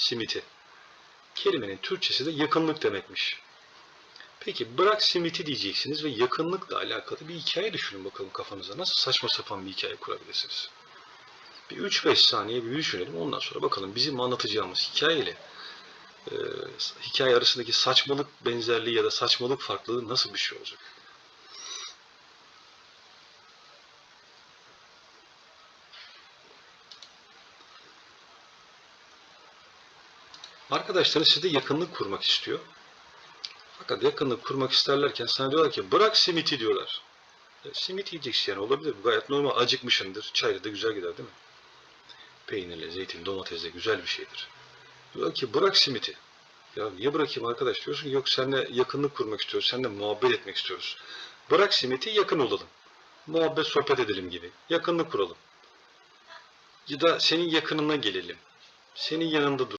simiti. Kelimenin Türkçesi de yakınlık demekmiş. Peki bırak simiti diyeceksiniz ve yakınlıkla alakalı bir hikaye düşünün bakalım kafanıza. Nasıl saçma sapan bir hikaye kurabilirsiniz? Bir 3-5 saniye bir düşünelim ondan sonra bakalım bizim anlatacağımız hikayeyle e, hikaye arasındaki saçmalık benzerliği ya da saçmalık farklılığı nasıl bir şey olacak? Arkadaşların sizde yakınlık kurmak istiyor. Fakat yakınlık kurmak isterlerken sana diyorlar ki bırak simiti diyorlar. E, simit yiyeceksin yani olabilir. Bu gayet normal. Acıkmışındır. Çayla da güzel gider değil mi? Peynirle, zeytin, domatesle güzel bir şeydir. Diyor ki bırak simiti. Ya niye bırakayım arkadaş diyorsun yok seninle yakınlık kurmak istiyoruz. Seninle muhabbet etmek istiyoruz. Bırak simiti yakın olalım. Muhabbet sohbet edelim gibi. Yakınlık kuralım. Ya da senin yakınına gelelim. Senin yanında dur.